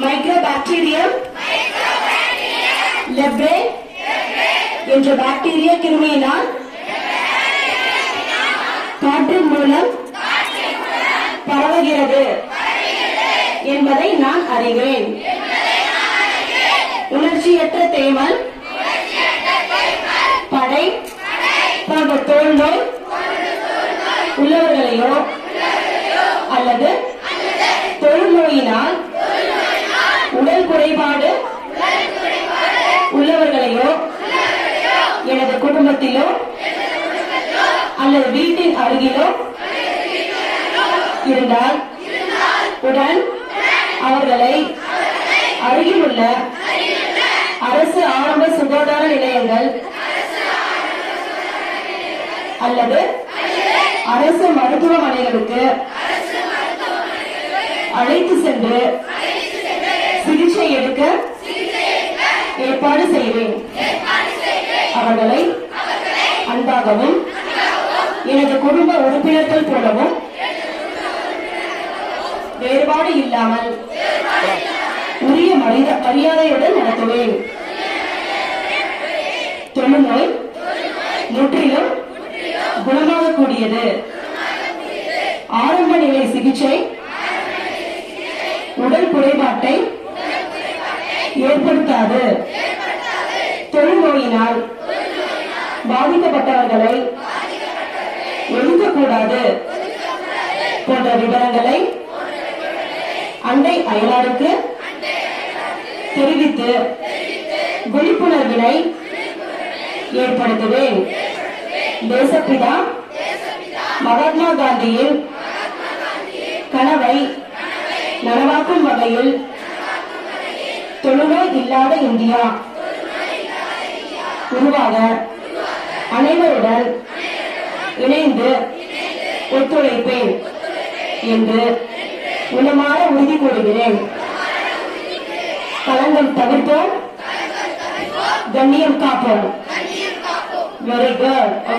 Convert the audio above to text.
Mycobacterium leprae என்ற bacteria கிருமியினால் காற்றின் மூலம் பரவுகிறது என்பதை நான் அறிவேன் உணர்ச்சியற்ற தேமல். படை. போன்ற தோல் நோய் உள்ளவர்களையோ அல்லது தொழுநோயினால் உடல் குறைபாடு உள்ளவர்களையோ எனது அல்லது வீட்டின் அருகிலோ? இருந்தால் உடன் அவர்களை அருகில் உள்ள அரசு ஆரம்ப சுகாதார நிலையங்கள் அல்லது அரசு மருத்துவமனைகளுக்கு அழைத்து சென்று சிகிச்சை எடுக்க ஏற்பாடு செய்வேன். அவர்களை அன்பாகவும் எனது குடும்ப உறுப்பினர்கள் போலவும் வேறுபாடு இல்லாமல் உரிய மரியாதையுடன் நடத்துவேன். தொழுநோய் முற்றிலும் குணமாகக்கூடியது. ஆரம்ப நிலை சிகிச்சை உடல் குறைபாட்டை ஏற்படுத்தாது. தொழுநோயினால் பாதிக்கப்பட்டவர்களை ஒதுக்கக்கூடாது போன்ற விவரங்களை அண்டை அயலாருக்கு தெரிவித்து விழிப்புணர்வினை ஏற்படுத்துவேன். தேசப்பிதா மகாத்மா காந்தியின் கனவை நனவாக்கும் வகையில் தொழுநோய் இல்லாத இந்தியா உருவாக அனைவருடன் இணைந்து ஒத்துழைப்பேன் என்று உளமாற உறுதி கூறுகிறேன். களங்கம் தவிர்ப்போம் கண்ணியம் காப்போம். Very good okay